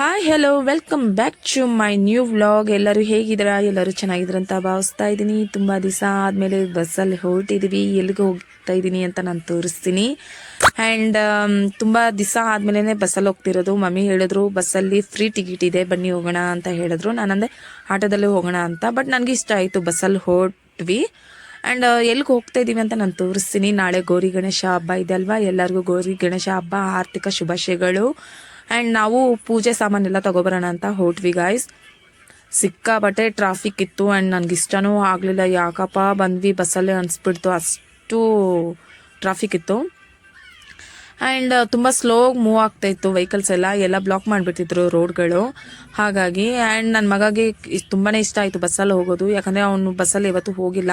Hi hello welcome back to my new vlog ಎಲ್ಲರೂ ಹೇಗಿದ್ದೀರಾ? ಎಲ್ಲರೂ ಚೆನ್ನಾಗಿದ್ರಂತ ಭಾವಿಸ್ತಾ ಇದ್ದೀನಿ. ತುಂಬ ದಿವಸ ಆದಮೇಲೆ ಬಸ್ಸಲ್ಲಿ ಹೊರಟಿದ್ದೀವಿ ಎಲ್ಲಿಗೆ ಹೋಗ್ತಾ ಇದ್ದೀನಿ ಅಂತ ನಾನು ತೋರಿಸ್ತೀನಿ. ಆ್ಯಂಡ್ ತುಂಬ ದಿವಸ ಆದಮೇಲೆ ಬಸ್ಸಲ್ಲಿ ಹೋಗ್ತಿರೋದು. ಮಮ್ಮಿ ಹೇಳಿದ್ರು, ಬಸ್ಸಲ್ಲಿ ಫ್ರೀ ಟಿಕೆಟ್ ಇದೆ, ಬನ್ನಿ ಹೋಗೋಣ ಅಂತ ಹೇಳಿದ್ರು. ನಾನಂದೆ, ಆಟೋದಲ್ಲಿ ಹೋಗೋಣ ಅಂತ. ಬಟ್ ನನಗೆ ಇಷ್ಟ ಆಯಿತು ಬಸ್ಸಲ್ಲಿ ಹೊರಟ್ವಿ ಆ್ಯಂಡ್ ಎಲ್ಲಿಗೆ ಹೋಗ್ತಾ ಇದ್ದೀವಿ ಅಂತ ನಾನು ತೋರಿಸ್ತೀನಿ. ನಾಳೆ ಗೌರಿ ಗಣೇಶ ಹಬ್ಬ ಇದೆ ಅಲ್ವಾ? ಎಲ್ಲರಿಗೂ ಗೌರಿ ಗಣೇಶ ಹಬ್ಬ ಆರ್ಥಿಕ ಶುಭಾಶಯಗಳು. ಆ್ಯಂಡ್ ನಾವು ಪೂಜೆ ಸಾಮಾನೆಲ್ಲ ತಗೊಬರೋಣ ಅಂತ ಹೊರಟ್ವಿ ಗಾಯ್ಸ್ ಸಿಕ್ಕಾಪಟ್ಟೆ ಟ್ರಾಫಿಕ್ ಇತ್ತು ಆ್ಯಂಡ್ ನನಗೆ ಇಷ್ಟನೂ ಆಗಲಿಲ್ಲ. ಯಾಕಪ್ಪ ಬಂದ್ವಿ, ಬಸ್ಸಲ್ಲೇ ಅನಿಸ್ಬಿಡ್ತು. ಅಷ್ಟು ಟ್ರಾಫಿಕ್ ಇತ್ತು. ಆ್ಯಂಡ್ ತುಂಬ ಸ್ಲೋ ಮೂವ್ ಆಗ್ತಾ ಇತ್ತು ವೆಹಿಕಲ್ಸ್ ಎಲ್ಲ. ಎಲ್ಲ ಬ್ಲಾಕ್ ಮಾಡಿಬಿಡ್ತಿದ್ರು ರೋಡ್ಗಳು ಹಾಗಾಗಿ ಆ್ಯಂಡ್ ನನ್ನ ಮಗಗೆ ತುಂಬಾ ಇಷ್ಟ ಆಯಿತು ಬಸ್ಸಲ್ಲಿ ಹೋಗೋದು. ಯಾಕಂದರೆ ಅವನು ಬಸ್ಸಲ್ಲಿ ಇವತ್ತು ಹೋಗಿಲ್ಲ.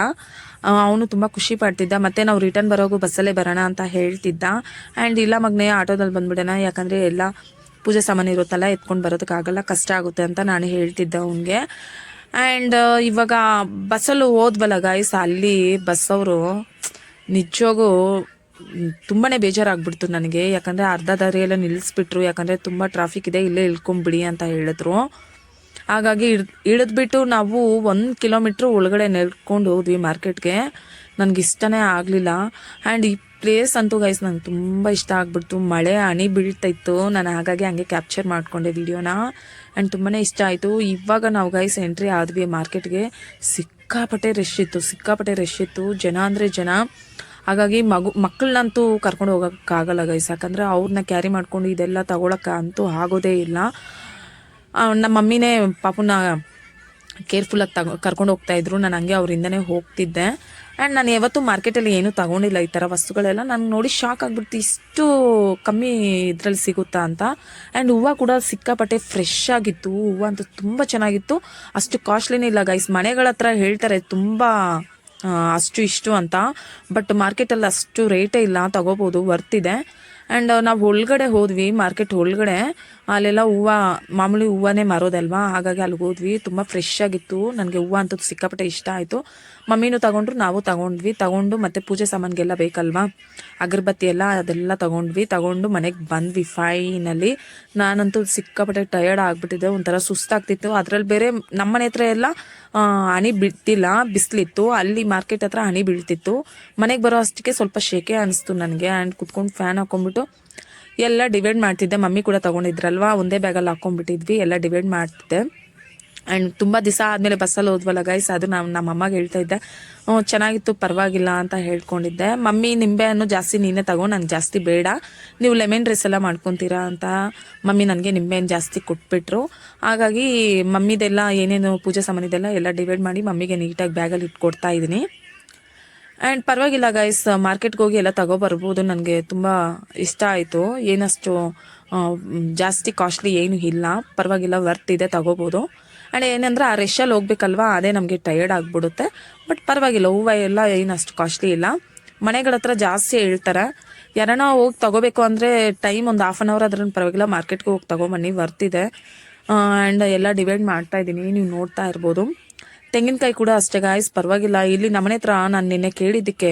ಅವನು ತುಂಬ ಖುಷಿ ಪಡ್ತಿದ್ದ. ಮತ್ತೆ ನಾವು ರಿಟರ್ನ್ ಬರೋಗು ಬಸ್ಸಲ್ಲೇ ಬರೋಣ ಅಂತ ಹೇಳ್ತಿದ್ದ. ಆ್ಯಂಡ್ ಇಲ್ಲ ಮಗನೇ, ಆಟೋದಲ್ಲಿ ಬಂದ್ಬಿಡೋಣ. ಯಾಕಂದರೆ ಎಲ್ಲ ಪೂಜೆ ಸಾಮಾನು ಇರುತ್ತಲ್ಲ, ಎತ್ಕೊಂಡು ಬರೋದಕ್ಕಾಗಲ್ಲ, ಕಷ್ಟ ಆಗುತ್ತೆ ಅಂತ ನಾನು ಹೇಳ್ತಿದ್ದೆ ಅವನಿಗೆ. ಆ್ಯಂಡ್ ಇವಾಗ ಬಸ್ಸಲ್ಲೂ ಹೋದ್ವಲ್ಲ ಗಾಯ್ಸ್ ಅಲ್ಲಿ ಬಸ್ಸವರು ನಿಜವಾಗೂ ತುಂಬಾ ಬೇಜಾರಾಗ್ಬಿಡ್ತು ನನಗೆ. ಯಾಕಂದರೆ ಅರ್ಧ ದಾರಿಯೆಲ್ಲ ನಿಲ್ಲಿಸ್ಬಿಟ್ರು ಯಾಕಂದರೆ ತುಂಬ ಟ್ರಾಫಿಕ್ ಇದೆ, ಇಲ್ಲೇ ಇಳ್ಕೊಂಬಿಡಿ ಅಂತ ಹೇಳಿದ್ರು. ಹಾಗಾಗಿ ಇಳಿದ್ಬಿಟ್ಟು ನಾವು ಒಂದು ಕಿಲೋಮೀಟ್ರ್ ಒಳಗಡೆ ನೆಲ್ಕೊಂಡು ಹೋದ್ವಿ ಮಾರ್ಕೆಟ್ಗೆ ನನಗೆ ಇಷ್ಟನೇ ಆಗಲಿಲ್ಲ. ಆ್ಯಂಡ್ ಈ ಪ್ಲೇಸ್ ಅಂತೂ ಗೈಸ್ ನಂಗೆ ತುಂಬ ಇಷ್ಟ ಆಗ್ಬಿಡ್ತು. ಮಳೆ, ಹನಿ ಬೀಳ್ತಾಯಿತ್ತು ನಾನು ಹಾಗಾಗಿ ಹಂಗೆ ಕ್ಯಾಪ್ಚರ್ ಮಾಡ್ಕೊಂಡೆ ವಿಡಿಯೋನ ಆ್ಯಂಡ್ ತುಂಬಾ ಇಷ್ಟ ಆಯಿತು. ಇವಾಗ ನಾವು ಗೈಸ್ ಎಂಟ್ರಿ ಆದ್ವಿ ಮಾರ್ಕೆಟ್ಗೆ. ಸಿಕ್ಕಾಪಟ್ಟೆ ರಶ್ ಇತ್ತು. ಸಿಕ್ಕಾಪಟ್ಟೆ ರಶ್ ಇತ್ತು. ಜನ ಅಂದರೆ ಜನ. ಹಾಗಾಗಿ ಮಗು ಮಕ್ಕಳನ್ನಂತೂ ಕರ್ಕೊಂಡು ಹೋಗೋಕ್ಕಾಗಲ್ಲ ಗೈಸ್ ಯಾಕಂದರೆ ಅವ್ರನ್ನ ಕ್ಯಾರಿ ಮಾಡ್ಕೊಂಡು ಇದೆಲ್ಲ ತಗೊಳಕ್ಕೆ ಅಂತೂ ಆಗೋದೇ ಇಲ್ಲ. ನಮ್ಮ ಮಮ್ಮಿನೇ ಪಾಪುನ ಕೇರ್ಫುಲ್ಲಾಗಿ ತಗೊ ಕರ್ಕೊಂಡು ಹೋಗ್ತಾ ಇದ್ರು. ನಾನು ಹಂಗೆ ಅವರಿಂದನೇ ಹೋಗ್ತಿದ್ದೆ. ಆ್ಯಂಡ್ ನಾನು ಯಾವತ್ತೂ ಮಾರ್ಕೆಟಲ್ಲಿ ಏನೂ ತಗೊಂಡಿಲ್ಲ ಈ ಥರ ವಸ್ತುಗಳೆಲ್ಲ. ನಾನು ನೋಡಿ ಶಾಕ್ ಆಗಿಬಿಡ್ತು. ಇಷ್ಟು ಕಮ್ಮಿ ಇದರಲ್ಲಿ ಸಿಗುತ್ತಾ ಅಂತ. ಆ್ಯಂಡ್ ಹೂವು ಕೂಡ ಸಿಕ್ಕಾಪಟ್ಟೆ ಫ್ರೆಶ್ ಆಗಿತ್ತು. ಹೂವು ಅಂತೂ ತುಂಬ ಚೆನ್ನಾಗಿತ್ತು. ಅಷ್ಟು ಕಾಸ್ಟ್ಲಿನೇ ಇಲ್ಲ ಗೈಸ್ ಮನೆಗಳ ಹತ್ರ ಹೇಳ್ತಾರೆ ತುಂಬ ಅಷ್ಟು ಇಷ್ಟು ಅಂತ. ಬಟ್ ಮಾರ್ಕೆಟಲ್ಲಿ ಅಷ್ಟು ರೇಟೇ ಇಲ್ಲ. ತಗೋಬೋದು. ವರ್ತಿದೆ ಆ್ಯಂಡ್ ನಾವು ಒಳಗಡೆ ಹೋದ್ವಿ. ಮಾರ್ಕೆಟ್ ಒಳಗಡೆ. ಅಲ್ಲೆಲ್ಲ ಹೂವು, ಮಾಮೂಲಿ ಹೂವನೇ ಮಾರೋದಲ್ವಾ? ಹಾಗಾಗಿ ಅಲ್ಲಿಗೆ ಹೋದ್ವಿ. ತುಂಬ ಫ್ರೆಶ್ ಆಗಿತ್ತು. ನನಗೆ ಹೂವು ಅಂತದ್ದು ಸಿಕ್ಕಾಪಟ್ಟೆ ಇಷ್ಟ ಆಯಿತು. ಮಮ್ಮಿನೂ ತಗೊಂಡ್ರು, ನಾವು ತಗೊಂಡ್ವಿ. ತಗೊಂಡು ಮತ್ತೆ ಪೂಜೆ ಸಾಮಾನಿಗೆಲ್ಲ ಬೇಕಲ್ವಾ? ಅಗರಬತ್ತಿ ಎಲ್ಲ ಅದೆಲ್ಲ ತಗೊಂಡ್ವಿ. ತಗೊಂಡು ಮನೆಗೆ ಬಂದ್ವಿ ಫೈನಲ್ಲಿ ನಾನಂತೂ ಸಿಕ್ಕಾಪಟ್ಟೆ ಟಯರ್ಡ್ ಆಗಿಬಿಟ್ಟಿದ್ದೆ. ಒಂಥರ ಸುಸ್ತಾಗ್ತಿತ್ತು. ಅದರಲ್ಲಿ ಬೇರೆ ನಮ್ಮನೆ ಹತ್ರ ಎಲ್ಲ ಹನಿ ಬಿಡ್ತಿಲ್ಲ. ಬಿಸಿಲಿತ್ತು. ಅಲ್ಲಿ ಮಾರ್ಕೆಟ್ ಹತ್ರ ಹನಿ ಬೀಳ್ತಿತ್ತು. ಮನೆಗೆ ಬರೋ ಅಷ್ಟಕ್ಕೆ ಸ್ವಲ್ಪ ಶೇಕೆ ಅನಿಸ್ತು ನನಗೆ. ಆ್ಯಂಡ್ ಕುತ್ಕೊಂಡು ಫ್ಯಾನ್ ಹಾಕೊಂಡ್ಬಿಟ್ಟು ಎಲ್ಲ ಡಿವೈಡ್ ಮಾಡ್ತಿದ್ದೆ. ಮಮ್ಮಿ ಕೂಡ ತಗೊಂಡಿದ್ರಲ್ವಾ? ಒಂದೇ ಬ್ಯಾಗಲ್ಲಿ ಹಾಕೊಂಡ್ಬಿಟ್ಟಿದ್ವಿ. ಎಲ್ಲ ಡಿವೈಡ್ ಮಾಡ್ತಿದ್ದೆ. ಆ್ಯಂಡ್ ತುಂಬ ದಿವಸ ಆದಮೇಲೆ ಬಸ್ಸಲ್ಲಿ ಹೋದ್ವಲ್ಲ ಗೈಸ್ ಅದು ನಾವು ನಮ್ಮ ಅಮ್ಮಗೆ ಹೇಳ್ತಾ ಇದ್ದೆ. ಚೆನ್ನಾಗಿತ್ತು, ಪರವಾಗಿಲ್ಲ ಅಂತ ಹೇಳ್ಕೊಂಡಿದ್ದೆ. ಮಮ್ಮಿ, ನಿಂಬೆ ಹಣ್ಣು ಜಾಸ್ತಿ ನೀನೇ ತಗೋ ನನಗೆ ಜಾಸ್ತಿ ಬೇಡ. ನೀವು ಲೆಮನ್ ರೈಸ್ ಎಲ್ಲ ಮಾಡ್ಕೊತೀರಾ ಅಂತ ಮಮ್ಮಿ ನನಗೆ ನಿಂಬೆಹಣ್ಣು ಜಾಸ್ತಿ ಕೊಟ್ಬಿಟ್ರು. ಹಾಗಾಗಿ ಮಮ್ಮಿದೆಲ್ಲ ಏನೇನು ಪೂಜೆ ಸಾಮಾನಿದೆಲ್ಲ ಎಲ್ಲ ಡಿವೈಡ್ ಮಾಡಿ ಮಮ್ಮಿಗೆ ನೀಟಾಗಿ ಬ್ಯಾಗಲ್ಲಿ ಇಟ್ಕೊಡ್ತಾ ಇದ್ದೀನಿ. ಆ್ಯಂಡ್ ಪರವಾಗಿಲ್ಲ ಗೈಸ್ ಮಾರ್ಕೆಟ್ಗೆ ಹೋಗಿ ಎಲ್ಲ ತಗೊಬರ್ಬೋದು. ನನಗೆ ತುಂಬ ಇಷ್ಟ ಆಯಿತು. ಏನಷ್ಟು ಜಾಸ್ತಿ ಕಾಸ್ಟ್ಲಿ ಏನು ಇಲ್ಲ. ಪರವಾಗಿಲ್ಲ ವರ್ತ್ ಇದೆ, ತಗೋಬೋದು. ಆ್ಯಂಡ್ ಏನಂದ್ರೆ, ಆ ರೆಷಲ್ಲಿ ಹೋಗ್ಬೇಕಲ್ವಾ? ಅದೇ ನಮಗೆ ಟಯರ್ಡ್ ಆಗಿಬಿಡುತ್ತೆ. ಬಟ್ ಪರವಾಗಿಲ್ಲ, ಹೂವು ಎಲ್ಲ ಏನಷ್ಟು ಕಾಸ್ಟ್ಲಿ ಇಲ್ಲ. ಮನೆಗಳ ಹತ್ರ ಜಾಸ್ತಿ ಹೇಳ್ತಾರೆ. ಯಾರನ್ನ ಹೋಗಿ ತಗೋಬೇಕು ಅಂದರೆ ಟೈಮ್ ಒಂದು ಹಾಫ್ ಆನ್ ಅವರ್ ಅದ್ರನ್ನ ಪರವಾಗಿಲ್ಲ ಮಾರ್ಕೆಟ್ಗೆ ಹೋಗಿ ತಗೊಂಬನ್ನಿ ವರ್ತ್ ಇದೆ. ಆ್ಯಂಡ್ ಎಲ್ಲ ಡಿವೈಡ್ ಮಾಡ್ತಾ ಇದ್ದೀನಿ. ನೀವು ನೋಡ್ತಾ ಇರ್ಬೋದು. ತೆಂಗಿನಕಾಯಿ ಕೂಡ ಅಷ್ಟೇ ಗಾಯ್ಸ್ ಪರವಾಗಿಲ್ಲ. ಇಲ್ಲಿ ನಮ್ಮನೆ ಹತ್ರ ನಾನು ನಿನ್ನೆ ಕೇಳಿದ್ದಕ್ಕೆ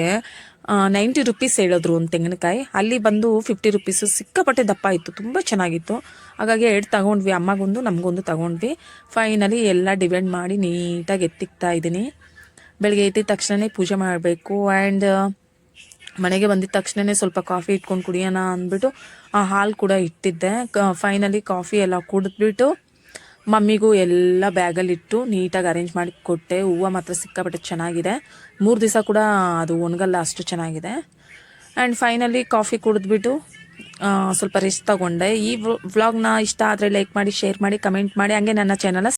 ನೈಂಟಿ ರುಪೀಸ್ ಹೇಳಿದ್ರು ಒಂದು ತೆಂಗಿನಕಾಯಿ. ಅಲ್ಲಿ ಬಂದು ಫಿಫ್ಟಿ ರುಪೀಸು ಸಿಕ್ಕಾಪಟ್ಟೆ ದಪ್ಪ ಇತ್ತು. ತುಂಬ ಚೆನ್ನಾಗಿತ್ತು. ಹಾಗಾಗಿ ಎರಡು ತಗೊಂಡ್ವಿ. ಅಮ್ಮಗೊಂದು, ನಮಗೊಂದು ತಗೊಂಡ್ವಿ. ಫೈನಲಿ ಎಲ್ಲ ಡಿವೈಡ್ ಮಾಡಿ ನೀಟಾಗಿ ಎತ್ತಿಕ್ತಾ ಇದ್ದೀನಿ. ಬೆಳಗ್ಗೆ ಎತ್ತಿದ ತಕ್ಷಣವೇ ಪೂಜೆ ಮಾಡಬೇಕು. ಆ್ಯಂಡ್ ಮನೆಗೆ ಬಂದಿದ ತಕ್ಷಣವೇ ಸ್ವಲ್ಪ ಕಾಫಿ ಇಟ್ಕೊಂಡು ಕುಡಿಯೋಣ ಅಂದ್ಬಿಟ್ಟು, ಆ ಹಾಲು ಕೂಡ ಇಟ್ಟಿದ್ದೆ. ಫೈನಲಿ ಕಾಫಿ ಎಲ್ಲ ಕುಡಿದ್ಬಿಟ್ಟು ಮಮ್ಮಿಗೂ ಎಲ್ಲ ಬ್ಯಾಗಲ್ಲಿಟ್ಟು ನೀಟಾಗಿ ಅರೇಂಜ್ ಮಾಡಿ ಕೊಟ್ಟೆ. ಹೂವು ಮಾತ್ರ ಸಿಕ್ಕಾಪಟ್ಟೆ ಚೆನ್ನಾಗಿದೆ. ಮೂರು ದಿವಸ ಕೂಡ ಅದು ಒಣಗಲ್ಲ, ಅಷ್ಟು ಚೆನ್ನಾಗಿದೆ. ಆ್ಯಂಡ್ ಫೈನಲಿ ಕಾಫಿ ಕುಡಿದ್ಬಿಟ್ಟು ಸ್ವಲ್ಪ ರೆಸ್ಟ್ ತಗೊಂಡೆ. ಈ ವ್ಲಾಗ್ನ ಇಷ್ಟ ಆದರೆ ಲೈಕ್ ಮಾಡಿ ಶೇರ್ ಮಾಡಿ ಕಮೆಂಟ್ ಮಾಡಿ. ಹಂಗೆ ನನ್ನ ಚಾನಲ್